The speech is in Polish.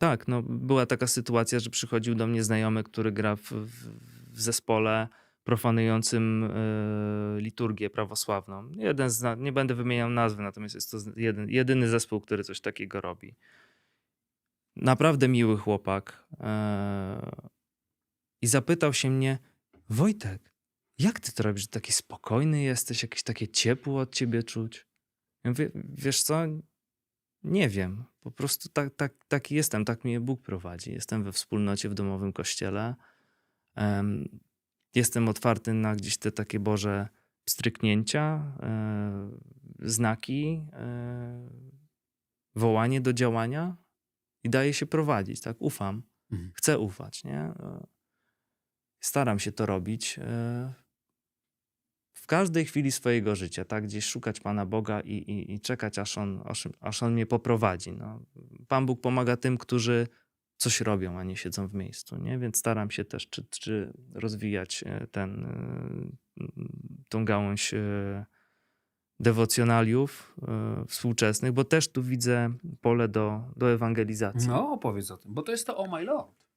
Tak, no była taka sytuacja, że przychodził do mnie znajomy, który gra w, w, zespole profanującym e, liturgię prawosławną. Jeden z, nie będę wymieniał nazwy, natomiast jest to jedyny zespół, który coś takiego robi. Naprawdę miły chłopak. e, I zapytał się mnie, Wojtek, jak ty to robisz? że Taki spokojny jesteś, jakieś takie ciepło od ciebie czuć? Ja mówię, wiesz co, nie wiem. Po prostu tak, tak, taki jestem, tak mnie Bóg prowadzi. Jestem we wspólnocie w domowym kościele. Em, jestem otwarty na gdzieś te takie Boże pstryknięcia, e, znaki, e, wołanie do działania i daję się prowadzić, tak? Ufam. Mhm. Chcę ufać, nie? E, Staram się to robić. Każdej chwili swojego życia, tak? Gdzieś szukać Pana Boga i, i, i czekać, aż on, aż, on mnie poprowadzi. No. Pan Bóg pomaga tym, którzy coś robią, a nie siedzą w miejscu, nie? Więc staram się też czy, czy rozwijać e, ten, e, tą gałąź e, dewocjonaliów współczesnych, bo też tu widzę pole do, do ewangelizacji. No, opowiedz o tym, bo to jest to Oh My Lord.